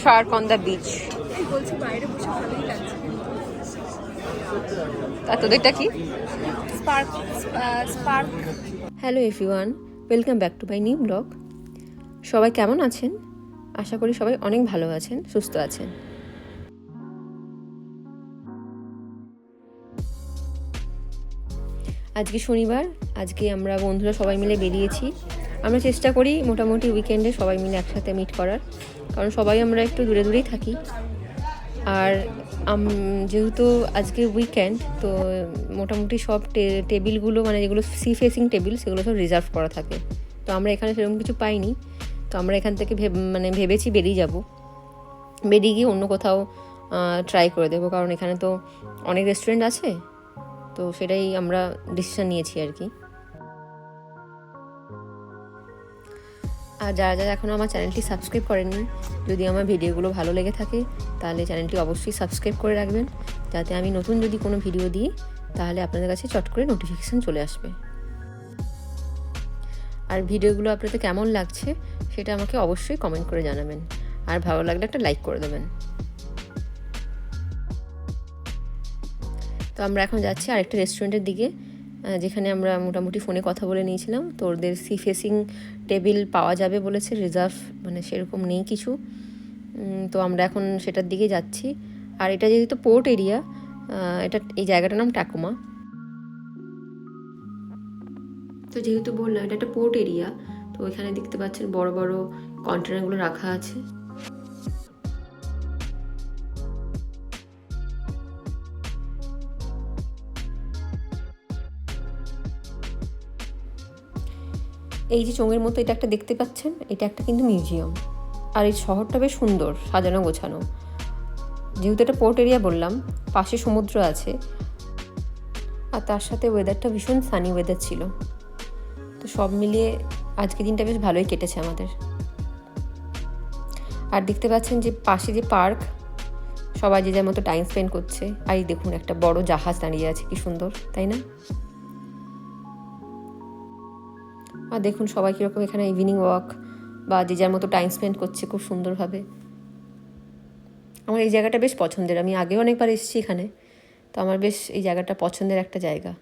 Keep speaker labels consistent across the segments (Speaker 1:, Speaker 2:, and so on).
Speaker 1: Shark on the beach
Speaker 2: এই বলছি বাইরে বসে ভালোই লাগছে।
Speaker 1: আর তোদেরটা কি? Hello everyone welcome back to my new blog সবাই কেমন আছেন? আশা করি সবাই অনেক ভালো আছেন সুস্থ আছেন। আজকে শনিবার আজকে আমরা বন্ধুরা সবাই মিলে বেরিয়েছি। আমরা চেষ্টা করি মোটামুটি উইকেন্ডে সবাই মিলে একসাথে মিট করার। কারণ সবাই আমরা একটু দূরে দূরেই থাকি। আর যেহেতু আজকে উইকেন্ড তো মোটামুটি সব টেবিলগুলো মানে যেগুলো সি ফেসিং টেবিল সেগুলো সব রিজার্ভ করা থাকে। তো আমরা এখানে সেরকম কিছু পাইনি। তো আমরা এখান থেকে মানে ভেবেছি বেরিয়ে যাব। বেরিয়ে গিয়ে অন্য কোথাও ট্রাই করে দেবো কারণ এখানে তো অনেক রেস্টুরেন্ট আছে। তো সেটাই আমরা ডিসিশন নিয়েছি আর কি। আর যারা যারা এখনও আমার চ্যানেলটি সাবস্ক্রাইব করেননি, যদি আমার ভিডিওগুলো ভালো লেগে থাকে, তাহলে চ্যানেলটি অবশ্যই সাবস্ক্রাইব করে রাখবেন। যাতে আমি নতুন যদি কোনো ভিডিও দিই, তাহলে আপনাদের কাছে চট করে নোটিফিকেশান চলে আসবে। আর ভিডিওগুলো আপনাদের কেমন লাগছে, সেটা আমাকে অবশ্যই কমেন্ট করে জানাবেন। আর ভালো লাগলে একটা লাইক করে দেবেন। তো আমরা এখন যাচ্ছি আরেকটা রেস্টুরেন্টের দিকে যেখানে আমরা মোটামুটি ফোনে কথা বলে নিয়েছিলাম। তো ওদের সি ফেসিং টেবিল পাওয়া যাবে বলেছে রিজার্ভ মানে সেরকম নেই কিছু। তো আমরা এখন সেটার দিকে যাচ্ছি। আর এটা যেহেতু পোর্ট এরিয়া এটা এই জায়গাটার নাম টাকুমা তো যেহেতু বললাম, এটা একটা পোর্ট এরিয়া তো এখানে দেখতে পাচ্ছেন বড় বড় কন্টেনারগুলো রাখা আছে। এই যে চোঙের মতো এটা একটা দেখতে পাচ্ছেন, এটা একটা কিন্তু মিউজিয়াম। আর এই শহরটা বেশ সুন্দর, সাজানো গোছানো। যেহেতু এটা পোর্ট এরিয়া বললাম, পাশে সমুদ্র আছে। আর তার সাথে ওয়েদারটা ভীষণ সানি ওয়েদার ছিল। তো সব মিলিয়ে আজকে দিনটা বেশ ভালোই কেটেছে আমাদের। আর দেখতে পাচ্ছেন যে পাশে যে পার্ক সবাই যে যার মতো টাইম স্পেন্ড করছে। আর দেখুন একটা বড় জাহাজ দাঁড়িয়ে আছে, কি সুন্দর, তাই না? আর দেখুন সবাই কীরকম এখানে ইভিনিং ওয়াক বা যে যার মতো টাইম স্পেন্ড করছে খুব সুন্দরভাবে। আমার এই জায়গাটা বেশ পছন্দের। আমি আগেও অনেকবার এসেছি এখানে, তো আমার বেশ এই জায়গাটা পছন্দের একটা জায়গা।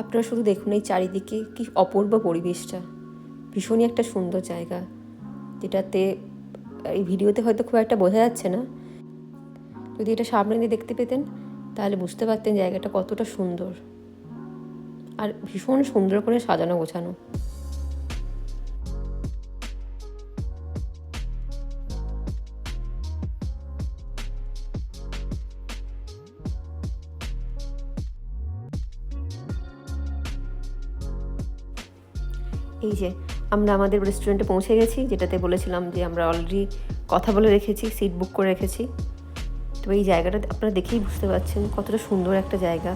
Speaker 1: আপনারা শুধু দেখুন এই চারিদিকে কি অপূর্ব পরিবেশটা। ভীষণই একটা সুন্দর জায়গা, যেটাতে এই ভিডিওতে হয়তো খুব একটা বোঝা যাচ্ছে না। যদি এটা সামনে দিয়ে দেখতে পেতেন, তাহলে বুঝতে পারতেন জায়গাটা কতটা সুন্দর। আর ভীষণ সুন্দর করে সাজানো গোছানো। এই যে আমরা আমাদের রেস্টুরেন্টে পৌঁছে গেছি, যেটাতে বলেছিলাম যে আমরা অলরেডি কথা বলে রেখেছি সিট বুক করে রেখেছি। তো এই জায়গাটা আপনারা দেখেই বুঝতে পারছেন কতটা সুন্দর একটা জায়গা,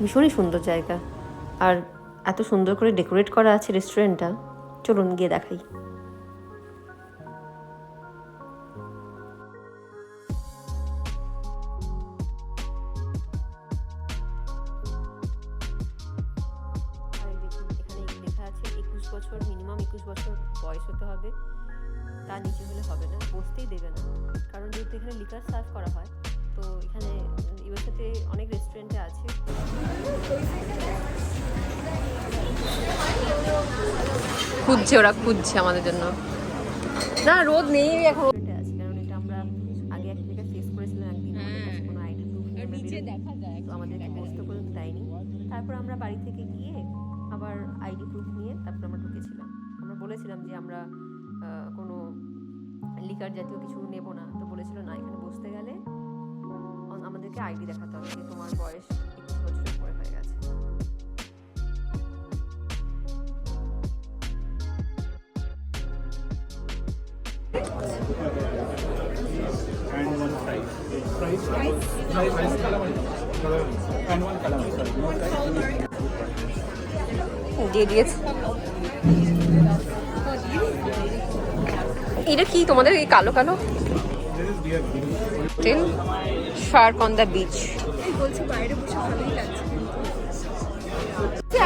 Speaker 1: ভীষণই সুন্দর জায়গা। আর এত সুন্দর করে ডেকোরেট করা আছে রেস্টুরেন্টটা চলুন গিয়ে দেখাই। খুঁজছে আমাদের জন্য। না রোদ নেই এখন। কারণ এটা আমরা আগে এক জায়গায় ফেস করেছিলাম একদিন কোনো আইডি প্রুফ দেখা যায় তো আমাদেরকে বসতে পর্যন্ত দেয়নি। তারপর আমরা বাড়ি থেকে গিয়ে আবার আইডি প্রুফ নিয়ে তারপর আমরা ঢুকেছিলাম। আমরা বলেছিলাম যে আমরা কোনো লিকার জাতীয় কিছু নেব না। তো বলেছিল না এখানে বসতে গেলে আমাদেরকে আইডি দেখাতে হবে যে তোমার বয়স একুশ বছরের পরে হয়ে গেছে।
Speaker 3: Fries? Fries, fries calamari. And one calamari, sorry. No fries.
Speaker 1: দিয়ে দিয়েছে এটা কি তোমাদের এই কালো কালো শার্ক অন দ্য বিচ
Speaker 2: বলছি বাইরে বসে ভালোই লাগছে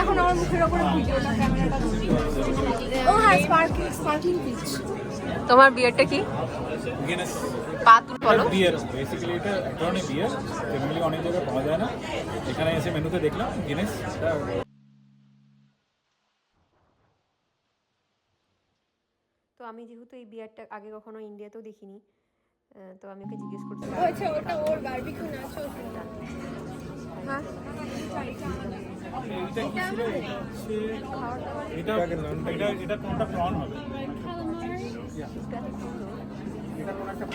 Speaker 2: এখন আমার মুখের ওপরে ভিডিওটা ক্যামেরাটা ও হ্যাঁ
Speaker 1: তোমার বিয়ারটা কি. পাতুল বলো।
Speaker 3: বিয়ার বেসিক্যালি এটা এক ধরনের বিয়ার জেনারেলি অনেক জায়গায় পাওয়া যায় না। এখানে এসে মেনুতে দেখলাম গিনেস
Speaker 1: তো আমি যেহেতু এই বিয়ারটা আগে কখনো ইন্ডিয়াতেও দেখিনি তো আমি ওকে জিজ্ঞেস করছি
Speaker 2: আচ্ছা ওটা ওর বারবিকিউ নাচো হ্যাঁ।
Speaker 3: এটা এটা এটা কোনটা প্রন হবে? কোন একটা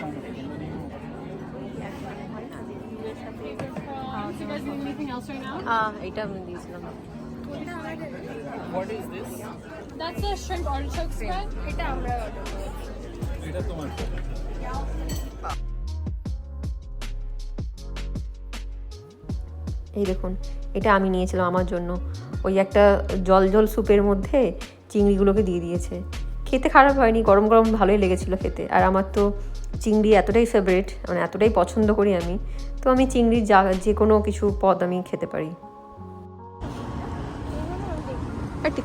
Speaker 4: That's a shrimp artichoke spread.
Speaker 2: এটা আমরা অর্ডার
Speaker 3: এটা তোমার
Speaker 1: এই দেখুন এটা আমি নিয়েছিলাম আমার জন্য। ওই একটা জল জল স্যুপের মধ্যে চিংড়িগুলোকে দিয়ে দিয়েছে। খেতে খারাপ হয়নি, গরম গরম ভালোই লেগেছিলো খেতে। আর আমার তো চিংড়ি এতটাই ফেভারিট মানে এতটাই পছন্দ করি আমি, তো আমি চিংড়ির যা, যে কোনো কিছু পদ আমি খেতে পারি। একটু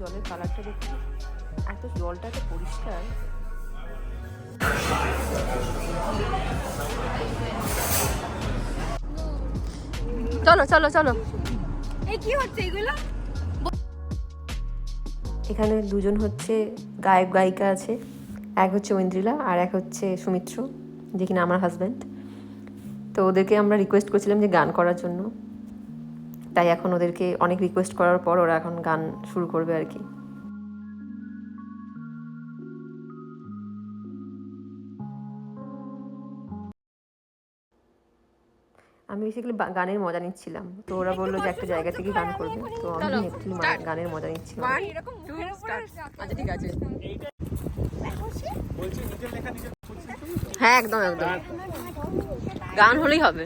Speaker 1: জলের কালারটা দেখুন এত জলটা এত পরিষ্কার। চলো চলো চলো।
Speaker 2: এই কি হচ্ছে এগুলো?
Speaker 1: এখানে দুজন হচ্ছে গায়ক গায়িকা আছে। এক হচ্ছে ঐন্দ্রিলা আর এক হচ্ছে সুমিত্র যে কিনা আমার হাজব্যান্ড তো ওদেরকে আমরা রিকোয়েস্ট করছিলাম যে গান করার জন্য। তাই এখন ওদেরকে অনেক রিকোয়েস্ট করার পর ওরা এখন গান শুরু করবে আর কি। আমি বেসিক্যালি গানের মজা নিচ্ছিলাম। তো ওরা বলল যে একটা জায়গা থেকে গান করবে। তো আমি অ্যাকচুয়ালি গানের মজা নিচ্ছিলাম। আচ্ছা ঠিক আছে
Speaker 3: বলছি নিজের লেখা নিজে
Speaker 1: হ্যাঁ একদম একদম। গান হলেই হবে।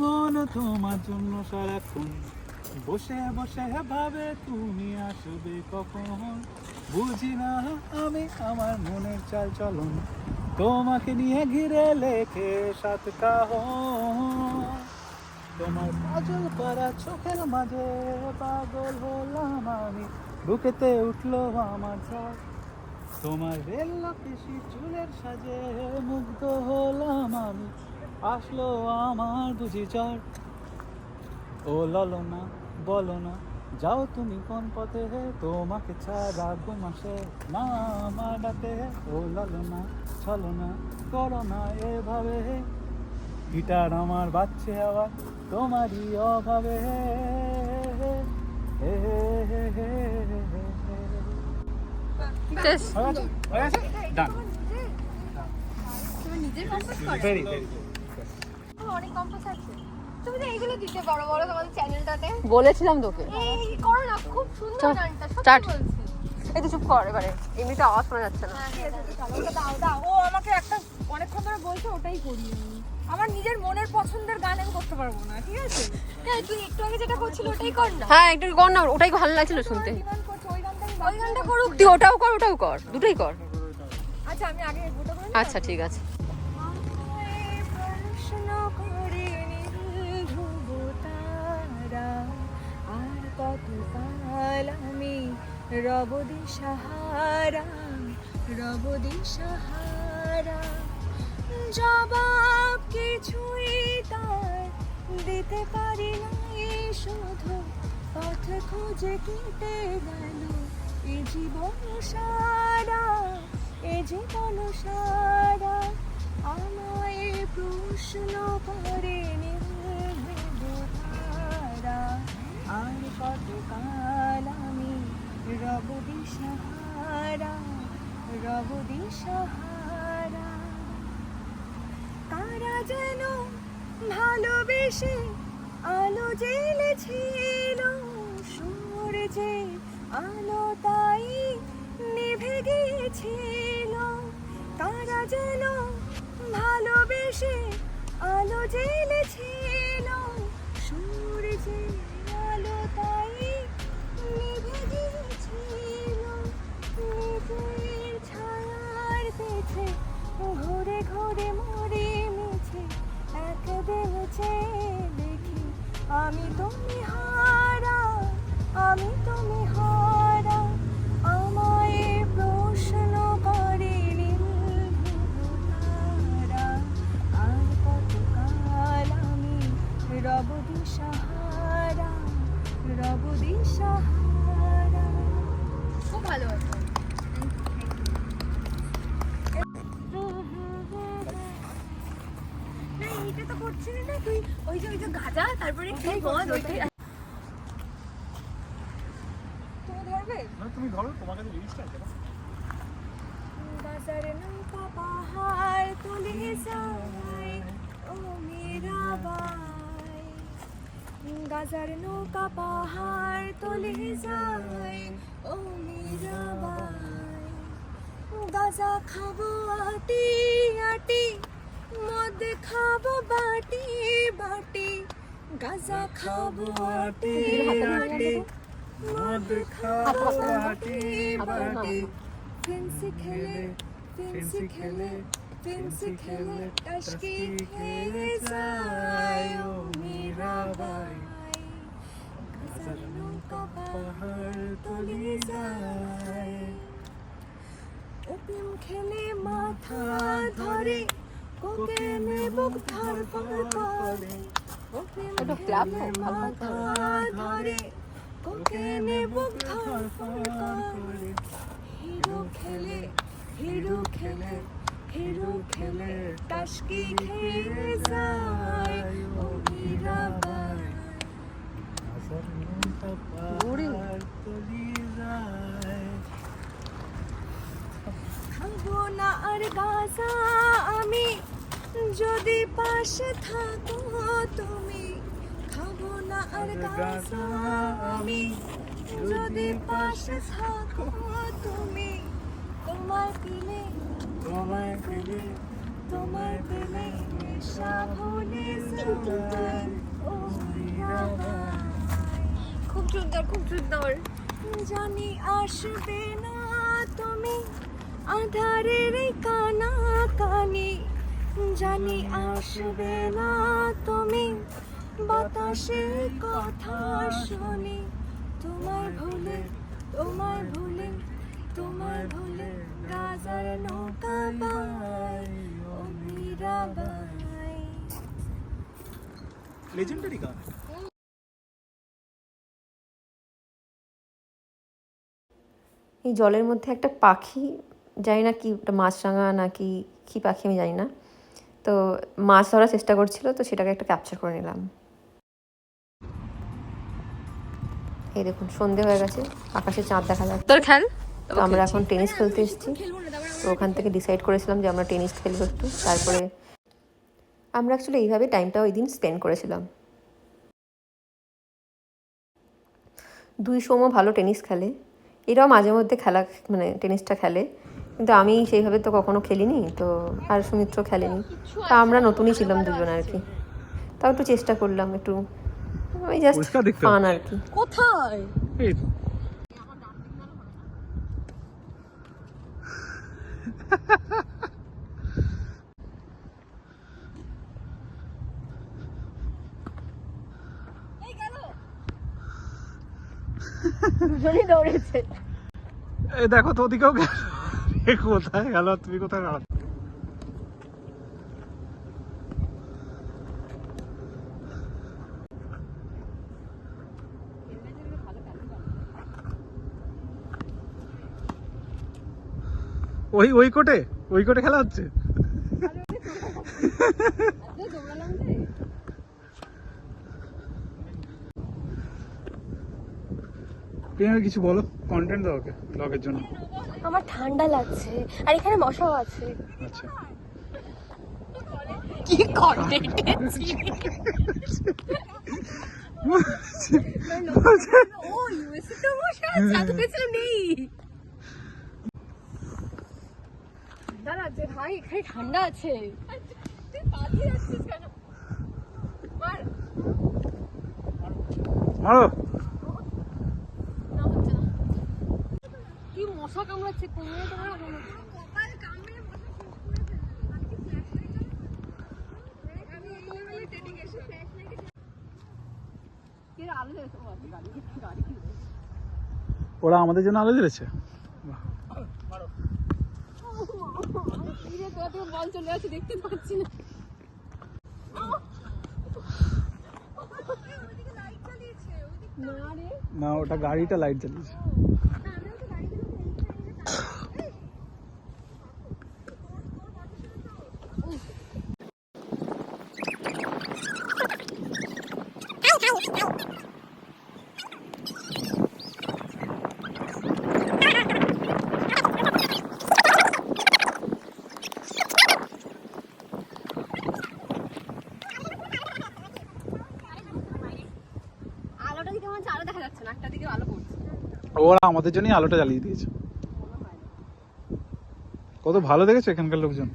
Speaker 3: মন তোমার জন্য সারাক্ষণ। বসে বসে ভাবে তুমি আসবে কখন? বুঝি না আমি আমার মনের চাল চলন। তোমাকে নিয়ে ঘিরে লেখে সাত তোমার পাজল করা চোখের মাঝে পাগল হলাম আমি। বুকেতে উঠল আমার ঝড় তোমার রেল কেশি চুলের সাজে মুগ্ধ হলাম আমি। আসলো আমার বুঝি জ্বর। ও ললনা বলো না যাও তুমি কোন পথে হে? তোমাকে ছাড়া ঘুমাসে না আমার হে। ও লাল না ছল না করো না এভাবে হে। গিটার আমার বাচ্চে আবার তোমারই অভাবে হে। হে হে হে হে
Speaker 2: অনেক কম্পাস আছে। তুমি তো এইগুলো দিতে পারো বলো তোমাদের চ্যানেলটাতে
Speaker 1: বলেছিলাম তোকে।
Speaker 2: এই করো না খুব সুন্দর গানটা. সত্যি
Speaker 1: এই তো চুপ কর এবারে এমনিতে আওয়াজ শোনা যাচ্ছে না।
Speaker 2: হ্যাঁ দাও দাও। ও আমাকে একটা অনেকক্ষণ ধরে বলছে ওটাই করি আমার নিজের মনের পছন্দের গান আমি করতে পারব না ঠিক আছে? হ্যাঁ তুই একটু আগে যেটা করছিল ওটাই কর না।
Speaker 1: হ্যাঁ একটু কর না ওটাই ভালো লাগছিল শুনতে।
Speaker 2: ওই গানটা করুক
Speaker 1: তুই ওটাও কর ওটাও কর দুটোই কর।
Speaker 2: আচ্ছা আমি আগে
Speaker 1: আচ্ছা ঠিক আছে।
Speaker 2: কতকাল আমি। রবদি সাহারা রবদি সাহারা। জবাব কিছুই তার দিতে পারি নাই, শুধু পথ খুঁজে কেটে গেল এ জীবন সারা, এ জীবন সারা। আমায় ভালোবেসে আলো জ্বেলেছিল সূর্যে আলো তাই নিভে গিয়েছিল। তারা যেন ভালোবেসে আলো জ্বেলেছিল এইটা না তুই ওই যে ওই যে গাজা তারপরে কি মদ ওইটাই। তুমি ধরবে?
Speaker 3: তুমি ধরো তোমার কাছে জিনিসটা আছে না?
Speaker 2: নৌকা পাহাড় তুলে যায় ও মেরা বাই গাজার নৌকা পাহাড় তুলে যায় ও মেরা বাই গাজা খাব আটি আটি মদ খাব বাটি বাটি, গাজা খাব আটি আটি মদ খাব বাটি বাটি। ফেন্সি খেলে ফেন্সি খেলে ফেন্সি খেলে, টসকি খেয়ে যায় ও মেরা ভাই গাজার নৌকা পাহাড় তলে যায়। ওপিম খেলে মাথা ধরে কোকেনে বুক ধরফর করে ওপিম খেলে মাথা ধরে। কোকেনে বুক ধরফর করে হিরো খেলে হিরো খেলে হিরো খেলে টাসকি খেয়ে যায় ও মীরাবাই
Speaker 3: আসার নৌকা পাহাড় তলিয়ে যায়।
Speaker 2: থাকব না আর গাজা আমি। যদি পাশে থাকো তুমি খাব না আর গাজা আমি যদি পাশে থাকো তুমি তোমার পিলে
Speaker 3: তোমায় পেলে
Speaker 2: তোমার পেলে মীরাবাই খুব সুন্দর খুব সুন্দর। জানি আসবে না তুমি আধারের কানা কানি। জানি আসবে না তুমি। বাতাসে কথা শুনি। তোমার ভুলে তোমার ভুলে তোমার ভুলে গাজার নৌকা বাই ও মীরাবাই
Speaker 3: লেজেন্ডারি গান।
Speaker 1: এই জলের মধ্যে একটা পাখি জানি না কি মাছরাঙা নাকি কি পাখি আমি জানি না। তো মাছ ধরার চেষ্টা করছিল তো সেটাকে একটা ক্যাপচার করে নিলাম। এই দেখুন সন্ধে হয়ে গেছে আকাশে চাঁদ দেখা যাচ্ছে।
Speaker 2: তোর খেল
Speaker 1: তো আমরা এখন টেনিস খেলতে এসেছি। তো ওখান থেকে ডিসাইড করেছিলাম যে আমরা টেনিস খেলব একটু। তারপরে আমরা অ্যাকচুয়ালি এইভাবে টাইমটা ওই দিন স্পেন্ড করেছিলাম। দুই সময় ভালো টেনিস খেলে। এরাও মাঝে মধ্যে খেলা মানে টেনিসটা খেলে। কিন্তু আমি সেইভাবে তো কখনো খেলিনি তো আর সুমিত্র খেলেনি। তা আমরা নতুনই ছিলাম দুজন আর কি। তাও একটু চেষ্টা করলাম একটু ওই জাস্ট ফান আর কি।
Speaker 2: কোথায়?
Speaker 1: দুজনই দৌড়েছে।
Speaker 3: দেখো তো ওদিকেও গেল। কোথায় গেল? তুমি কোথায় গেল? ওই ওই কোটে? ওই কোটে খেলা হচ্ছে? প্রিয়াঙ্কা কিছু বলো কন্টেন্ট দাও ওকে ব্লগের জন্য।
Speaker 2: আমার ঠান্ডা লাগছে আর এখানে মশাও আছে।
Speaker 3: আচ্ছা।
Speaker 2: কি কন্টেন্ট ও ইউএসএ তো মশা আছে এত কিছু নেই
Speaker 1: দাঁড়া যে ভাই এখানে ঠান্ডা আছে
Speaker 2: তুই পালিয়ে যাচ্ছিস কেন মার
Speaker 3: মারো
Speaker 1: না হচ্ছে না কি মশা কামড়াচ্ছে কোমরে তোমার
Speaker 2: কপাল কামড়ে বসে শেষ করে ফেলবে আর কি ফ্ল্যাশ লাইট আমি এই লেভেলে ট্রেনিং এসে ফ্ল্যাশ লাইট
Speaker 1: কি আলো জ্বলছে ও আচ্ছা, গাড়ি গাড়ি কি
Speaker 3: ওরা আমাদের জন্য আলো জ্বেলেছে?
Speaker 1: বল চলে দেখতে পাচ্ছি না।
Speaker 2: ওইদিকে লাইট চালিয়েছে ওইদিকে
Speaker 1: না রে।
Speaker 3: না ওটা গাড়িটা লাইট জ্বালিয়েছে
Speaker 2: না আমিও তো গাড়ি চালাতে
Speaker 1: আলোটা দিকে আমার আলো দেখা যাচ্ছে না একটা দিকে আলো পড়ছে
Speaker 3: ওরা আমাদের জন্যই আলোটা জ্বালিয়ে দিয়েছে। কত ভালো দেখেছ এখানকার লোকজন?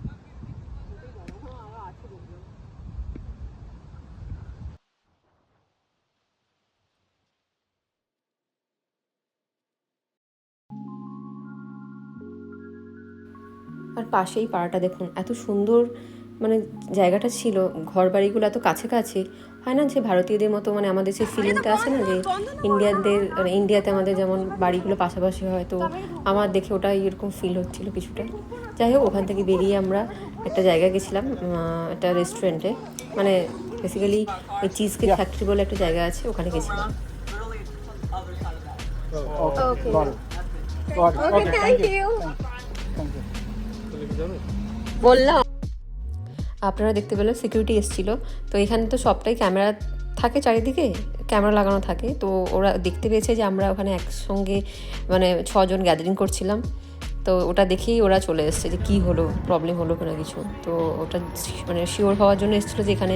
Speaker 1: আর পাশেই পাড়াটা দেখুন এত সুন্দর মানে জায়গাটা ছিল ঘর বাড়িগুলো এত কাছে কাছে হয় না যে ভারতীয়দের মতো মানে আমাদের সেই ফিলিংটা আছে না যে ইন্ডিয়ানদের মানে ইন্ডিয়াতে আমাদের যেমন বাড়িগুলো পাশাপাশি হয় তো আমার দেখে ওটা এরকম ফিল হচ্ছিল কিছুটা। যাই হোক ওখান থেকে বেরিয়ে আমরা একটা জায়গায় গেছিলাম একটা রেস্টুরেন্টে মানে বেসিক্যালি এই চিজ কেক ফ্যাক্টরি বলে একটা জায়গা আছে ওখানে গেছিলাম।
Speaker 3: ওকে
Speaker 1: বললাম। আপনারা দেখতে পেলেন সিকিউরিটি এসেছিল। তো এখানে তো সবটাই ক্যামেরা থাকে চারিদিকে ক্যামেরা লাগানো থাকে। তো ওরা দেখতে পেয়েছে যে আমরা ওখানে একসঙ্গে মানে ছজন গ্যাদারিং করছিলাম। তো ওটা দেখেই ওরা চলে এসছে যে কী হলো প্রবলেম হলো কোনো কিছু। তো ওটা মানে শিওর হওয়ার জন্য এসেছিল যে এখানে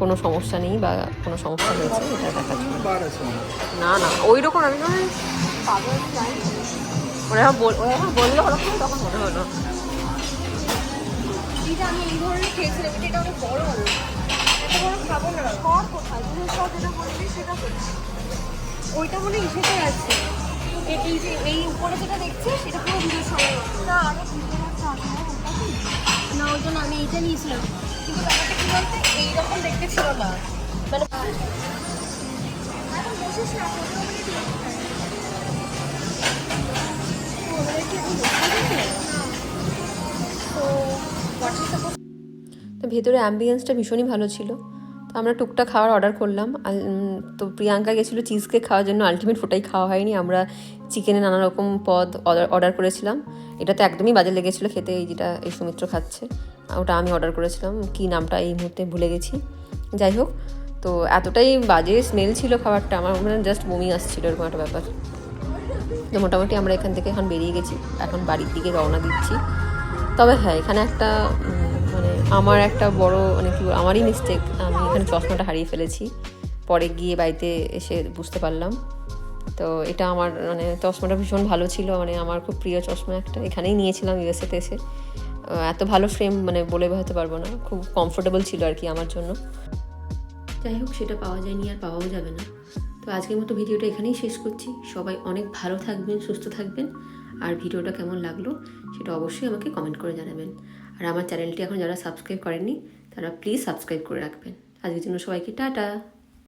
Speaker 1: কোনো সমস্যা নেই বা কোনো সমস্যা হয়েছে, এটা না না ওই রকম আমি বলল ওরকম, তখন মনে হলো।
Speaker 2: দিদা আমি এই ধরনের খেয়েছিলাম, এটা অনেক বড় এত বড় খাব না। সর কোথায়? তুমি সর যেটা বললি সেটা কোথায় ওইটা মনে ইসেতে আছে। এই যে, এই উপরে যেটা দেখছিস এটা পুরো ভিডিওর সঙ্গে না আমি ভিডিও আসলে না, ওই জন্য আমি এইটা নিয়েছিলাম। কিন্তু ব্যাপারটা কি বলতে, এইরকম দেখতে ছিল না। মানে
Speaker 1: ভেতরে অ্যাম্বিয়েন্সটা ভীষণই ভালো ছিল। তো আমরা টুকটাক খাবার অর্ডার করলাম। তো প্রিয়াঙ্কা গেছিল চিজ কেক খাওয়ার জন্য। আলটিমেট ফোটাই খাওয়া হয়নি। আমরা চিকেনে নানা রকম পদ অর্ডার করেছিলাম। এটা তো একদমই বাজে লেগেছিলো খেতে। এই যেটা এই সুমিত্র খাচ্ছে, ওটা আমি অর্ডার করেছিলাম। কি নামটা এই মুহূর্তে ভুলে গেছি। যাই হোক, তো এতটাই বাজে স্মেল ছিল খাবারটা। আমার মানে জাস্ট বমি আসছিল, এরকম একটা ব্যাপার। তো মোটামুটি আমরা এখান থেকে এখন বেরিয়ে গেছি। এখন বাড়ির দিকে রওনা দিচ্ছি। তবে হ্যাঁ এখানে একটা আমার একটা বড় মানে কি আমারই মিস্টেক আমি এখানে চশমাটা হারিয়ে ফেলেছি। পরে গিয়ে বাড়িতে এসে বুঝতে পারলাম। তো এটা আমার মানে চশমাটা ভীষণ ভালো ছিল মানে আমার খুব প্রিয় চশমা একটা। এখানেই নিয়েছিলাম ইউএসএতে এসে। এত ভালো ফ্রেম মানে বলে বোঝাতে পারব না। খুব কমফোর্টেবল ছিল আর কি আমার জন্য। যাই হোক, সেটা পাওয়া যায়নি আর পাওয়াও যাবে না। তো আজকের মতো ভিডিওটা এখানেই শেষ করছি। সবাই অনেক ভালো থাকবেন, সুস্থ থাকবেন। আর ভিডিওটা কেমন লাগল, সেটা অবশ্যই আমাকে কমেন্ট করে জানাবেন। আর আমার চ্যানেলটি এখন যারা সাবস্ক্রাইব করেননি, তারা প্লিজ সাবস্ক্রাইব করে রাখবেন। আজকের জন্য সবাইকে টাটা।